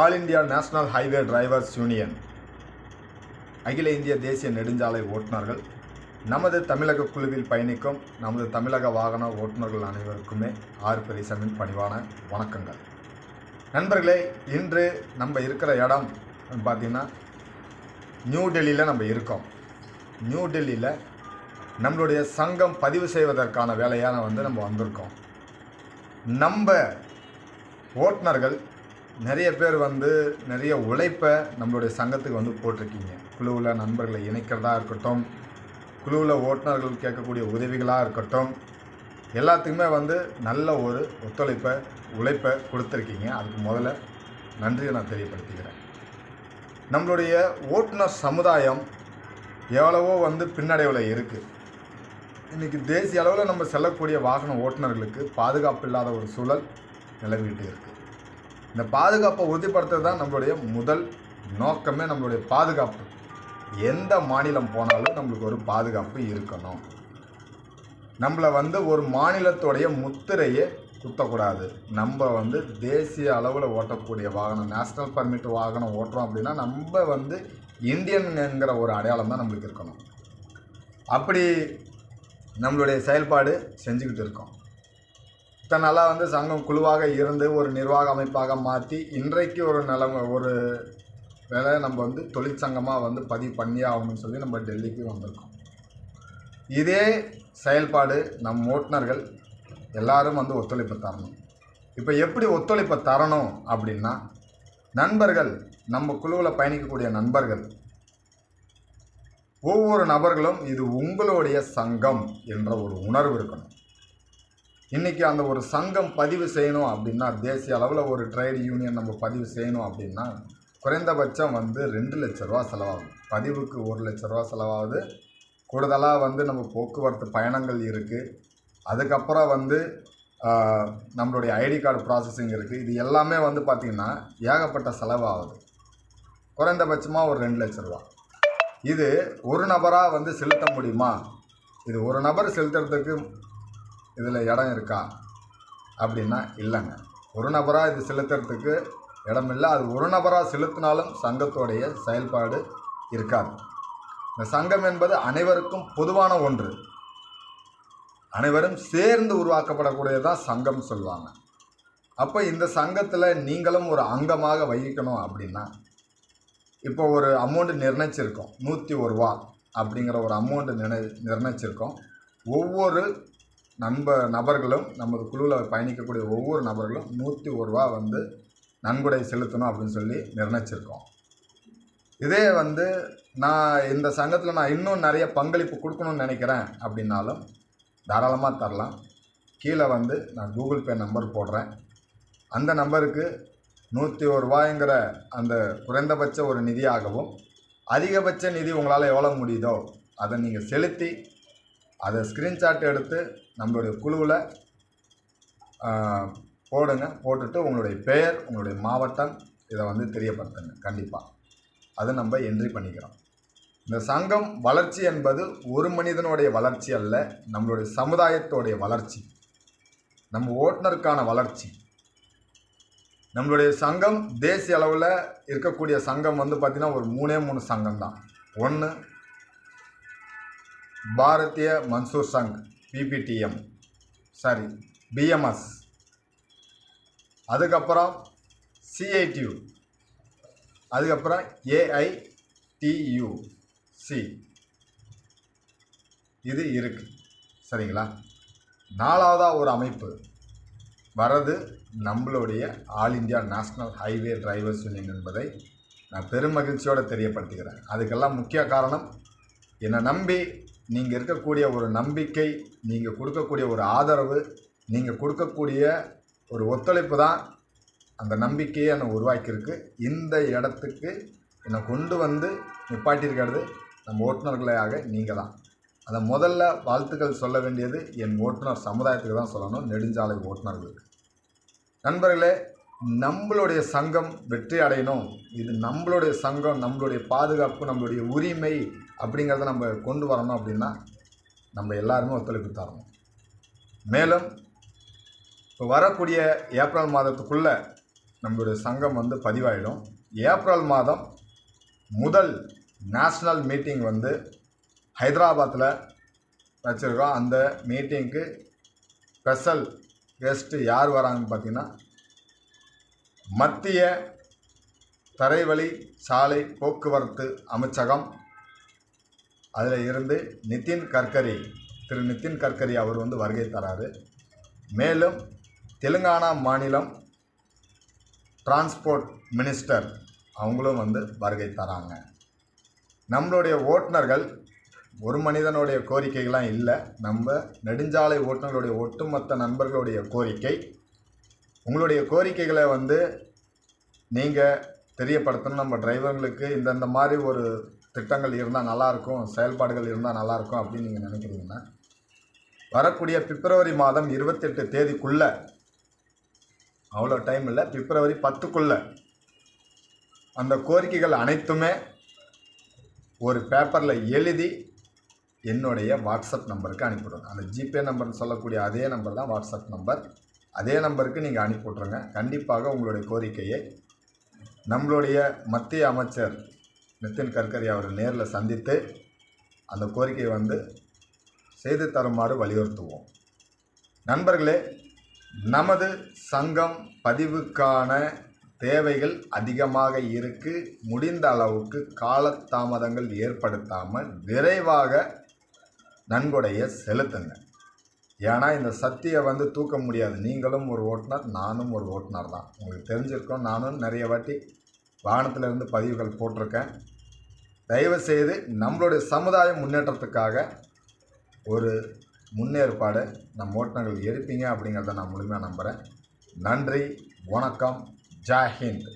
All India national highway drivers union அகில இந்திய தேசிய நெடுஞ்சாலை ஓட்டுநர்கள் நமது தமிழக குழுவில் பயணிக்கும் நமது தமிழக வாகன ஓட்டுநர்கள் அனைவருக்குமே ஆறு பெரிசமின் பணிவான வணக்கங்கள். நண்பர்களே இன்று நம்ம இருக்கிற இடம் பார்த்திங்கன்னா நியூ டெல்லியில் நம்ம இருக்கோம். நியூ டெல்லியில் நம்மளுடைய சங்கம் பதிவு செய்வதற்கான வேலையான வந்து நம்ம வந்திருக்கோம். நம்ம ஓட்டுநர்கள் நிறைய பேர் வந்து நிறைய உழைப்பை நம்மளுடைய சங்கத்துக்கு வந்து போட்டிருக்கீங்க. குழுவில் நண்பர்களை இணைக்கிறதா இருக்கட்டும் குழுவில் ஓட்டுநர்கள் கேட்கக்கூடிய உதவிகளாக இருக்கட்டும் எல்லாத்துக்குமே வந்து நல்ல ஒரு ஒத்துழைப்பை உழைப்பை கொடுத்துருக்கீங்க. அதுக்கு முதல்ல நன்றியை நான் தெரியப்படுத்திக்கிறேன். நம்மளுடைய ஓட்டுநர் சமுதாயம் எவ்வளவோ வந்து பின்னடைவில் இருக்குது இன்றைக்கி தேசிய அளவில் நம்ம செல்லக்கூடிய வாகன ஓட்டுநர்களுக்கு பாதுகாப்பு இல்லாத ஒரு சூழல் நிலவிட்டு இருக்குது இந்த பாதுகாப்பை உறுதிப்படுத்துறது தான் நம்மளுடைய முதல் நோக்கமே நம்மளுடைய பாதுகாப்பு. எந்த மாநிலம் போனாலும் நம்மளுக்கு ஒரு பாதுகாப்பு இருக்கணும். நம்மளை வந்து ஒரு மாநிலத்துடைய முத்திரையே குத்தக்கூடாது. நம்ம வந்து தேசிய அளவில் ஓட்டக்கூடிய வாகனம் நேஷ்னல் பர்மிட் வாகனம் ஓட்டுறோம் அப்படின்னா நம்ம வந்து இந்தியன்ங்கிற ஒரு அடையாளம் தான் நம்மளுக்கு இருக்கணும். அப்படி நம்மளுடைய செயல்பாடு செஞ்சுக்கிட்டு இருக்கோம். இத்தனை நாளாக வந்து சங்கம் குழுவாக இருந்து ஒரு நிர்வாக அமைப்பாக மாற்றி இன்றைக்கு ஒரு நிலைமை ஒரு வேலை நம்ம வந்து தொழிற்சங்கமாக வந்து பதிவு பண்ணியே ஆகணும்னு சொல்லி நம்ம டெல்லிக்கு வந்திருக்கோம். இதே செயல்பாடு நம் ஓட்டுநர்கள் எல்லாரும் வந்து ஒத்துழைப்பு தரணும். இப்போ எப்படி ஒத்துழைப்பை தரணும் அப்படின்னா நண்பர்கள் நம்ம குழுவில் பயணிக்கக்கூடிய நண்பர்கள் ஒவ்வொரு நபர்களும் இது உங்களுடைய சங்கம் என்ற ஒரு உணர்வு இருக்கணும். இன்றைக்கி அந்த ஒரு சங்கம் பதிவு செய்யணும் அப்படின்னா தேசிய அளவில் ஒரு ட்ரேட் யூனியன் நம்ம பதிவு செய்யணும் அப்படின்னா குறைந்தபட்சம் வந்து ரெண்டு லட்ச ரூபா செலவாகும். பதிவுக்கு ஒரு லட்ச ரூபா செலவாகுது. கூடுதலாக வந்து நம்ம போக்குவரத்து பயணங்கள் இருக்குது அதுக்கப்புறம் வந்து நம்மளுடைய ஐடி கார்டு ப்ராசஸிங் இருக்குது இது எல்லாமே வந்து பார்த்திங்கன்னா ஏகப்பட்ட செலவாகுது. குறைந்தபட்சமாக ஒரு ரெண்டு லட்ச ரூபா. இது ஒரு நபராக வந்து செலுத்த முடியுமா? இது ஒரு நபர் செலுத்துறதுக்கு இதில் இடம் இருக்கா? அப்படின்னா இல்லைங்க. ஒரு நபராக இது செலுத்துறதுக்கு இடம் இல்லை. அது ஒரு நபராக செலுத்தினாலும் சங்கத்தோடைய செயல்பாடு இருக்காது. இந்த சங்கம் என்பது அனைவருக்கும் பொதுவான ஒன்று. அனைவரும் சேர்ந்து உருவாக்கப்படக்கூடியதான் சங்கம் சொல்லுவாங்க. அப்போ இந்த சங்கத்தில் நீங்களும் ஒரு அங்கமாக வகிக்கணும் அப்படின்னா இப்போ ஒரு அமௌண்ட்டு நிர்ணயிச்சிருக்கோம். நூற்றி ஒரு ரூபா அப்படிங்கிற ஒரு அமௌண்ட்டு நிர்ணய நிர்ணயிச்சிருக்கோம். ஒவ்வொரு நண்ப நபர்களும் நமது குழுவில் பயணிக்கக்கூடிய ஒவ்வொரு நபர்களும் நூற்றி ஒரு ரூபா வந்து நன்கொடை செலுத்தணும் அப்படின்னு சொல்லி நிர்ணயிச்சிருக்கோம். இதே வந்து நான் இந்த சங்கத்தில் நான் இன்னும் நிறைய பங்களிப்பு கொடுக்கணும்னு நினைக்கிறேன் அப்படின்னாலும் தாராளமாக தரலாம். கீழே வந்து நான் கூகுள் பே நம்பர் போடுறேன். அந்த நம்பருக்கு நூற்றி ஒரு ரூபாய்ங்கிற அந்த குறைந்தபட்ச ஒரு நிதியாகவும் அதிகபட்ச நிதி உங்களால் எவ்வளோ முடியுதோ அதை நீங்கள் செலுத்தி அதை ஸ்க்ரீன்ஷாட் எடுத்து நம்மளுடைய குழுவில் போடுங்க. போட்டுட்டு உங்களுடைய பெயர் உங்களுடைய மாவட்டம் இதை வந்து தெரியப்படுத்துங்க. கண்டிப்பாக அதை நம்ம என்ட்ரி பண்ணிக்கிறோம். இந்த சங்கம் வளர்ச்சி என்பது ஒரு மனிதனுடைய வளர்ச்சி அல்ல நம்மளுடைய சமுதாயத்தோடைய வளர்ச்சி. நம்ம ஓட்டுநருக்கான வளர்ச்சி. நம்மளுடைய சங்கம் தேசிய அளவில் இருக்கக்கூடிய சங்கம் வந்து பார்த்திங்கன்னா ஒரு மூணே மூணு சங்கம் தான். ஒன்று Bharatiya Mazdoor Sangh BPTM sorry BMS அதுக்கப்புறம் சிஐடியு அதுக்கப்புறம் ஏஐடியுசி இது இருக்குது சரிங்களா? நாலாவதாக ஒரு அமைப்பு. வரது நம்மளுடைய all India national highway drivers union என்பதை நான் பெருமகிழ்ச்சியோடு தெரியப்படுத்துகிறேன். அதுக்கெல்லாம் முக்கிய காரணம் என்னை நம்பி நீங்கள் இருக்கக்கூடிய ஒரு நம்பிக்கை நீங்கள் கொடுக்கக்கூடிய ஒரு ஆதரவு நீங்கள் கொடுக்கக்கூடிய ஒரு ஒத்துழைப்பு தான் அந்த நம்பிக்கையை என்னை உருவாக்கியிருக்கு. இந்த இடத்துக்கு என்னை கொண்டு வந்து நிப்பாட்டியிருக்கிறது நம்ம ஓட்டுநர்களாக நீங்கள் தான். அதை முதல்ல வாழ்த்துக்கள் சொல்ல வேண்டியது என் ஓட்டுநர் சமுதாயத்துக்கு தான் சொல்லணும் நெடுஞ்சாலை ஓட்டுநர்களுக்கு. நண்பர்களே நம்மளுடைய சங்கம் வெற்றி அடையணும். இது நம்மளுடைய சங்கம் நம்மளுடைய பாதுகாப்பு நம்மளுடைய உரிமை அப்படிங்கிறத நம்ம கொண்டு வரணும் அப்படின்னா நம்ம எல்லாருமே ஒத்துழைப்பு தரணும். மேலும் இப்போ வரக்கூடிய ஏப்ரல் மாதத்துக்குள்ளே நம்மளுடைய சங்கம் வந்து பதிவாயிடும். ஏப்ரல் மாதம் முதல் நேஷ்னல் மீட்டிங் வந்து ஹைதராபாத்தில் வச்சுருக்கோம். அந்த மீட்டிங்க்கு ஸ்பெஷல் கெஸ்ட்டு யார் வராங்கன்னு பார்த்திங்கன்னா மத்திய தரைவழி சாலை போக்குவரத்து அமைச்சகம் அதில் இருந்து நிதின் கட்கரி திரு நிதின் கட்கரி அவர் வந்து வருகை தராரு. மேலும் தெலுங்கானா மாநிலம் டிரான்ஸ்போர்ட் மினிஸ்டர் அவங்களும் வந்து வருகை தராங்க. நம்மளுடைய ஓட்டுநர்கள் ஒரு மனிதனுடைய கோரிக்கைகள்லாம் இல்லை. நம்ம நெடுஞ்சாலை ஓட்டுநர்களுடைய ஒட்டுமொத்த நண்பர்களுடைய கோரிக்கை உங்களுடைய கோரிக்கைகளை வந்து நீங்கள் தெரியப்படுத்தணும். நம்ம டிரைவர்களுக்கு இந்தந்த மாதிரி ஒரு திட்டங்கள் இருந்தால் நல்லாயிருக்கும் செயல்பாடுகள் இருந்தால் நல்லாயிருக்கும் அப்படின்னு நீங்கள் நினைக்கிறீங்கன்னா வரக்கூடிய பிப்ரவரி மாதம் இருபத்தெட்டு தேதிக்குள்ளே அவ்வளோ டைம் இல்லை பிப்ரவரி பத்துக்குள்ளே அந்த கோரிக்கைகள் அனைத்துமே ஒரு பேப்பரில் எழுதி என்னுடைய வாட்ஸ்அப் நம்பருக்கு அனுப்பிவிடுங்க அந்த ஜிபே நம்பர்னு சொல்லக்கூடிய அதே நம்பர் தான் வாட்ஸ்அப் நம்பர். அதே நம்பருக்கு நீங்கள் அனுப்பி விட்ருங்க கண்டிப்பாக உங்களுடைய கோரிக்கையை நம்மளுடைய மத்திய அமைச்சர் நிதின் கட்கரி அவரை நேரில் சந்தித்து அந்த கோரிக்கையை வந்து செய்து தருமாறு வலியுறுத்துவோம். நண்பர்களே நமது சங்கம் பதிவுக்கான தேவைகள் அதிகமாக இருக்கு. முடிந்த அளவுக்கு காலதாமதங்கள் ஏற்படுத்தாமல் விரைவாக நன்கொடையை செலுத்துங்க. ஏன்னா இந்த சக்தியை வந்து தூக்க முடியாது. நீங்களும் ஒரு ஓட்டுநர் நானும் ஒரு ஓட்டுநர் தான். உங்களுக்கு தெரிஞ்சிருக்கோம் நானும் நிறைய வாட்டி வாகனத்திலிருந்து பதிவுகள் போட்டிருக்கேன். தயவுசெய்து நம்மளுடைய சமுதாய முன்னேற்றத்துக்காக ஒரு முன்னேற்பாடு நம் ஓட்டுநர்கள் எடுப்பீங்க அப்படிங்கிறத நான் முழுமையாக நம்புகிறேன் நன்றி வணக்கம் ஜாஹிந்த்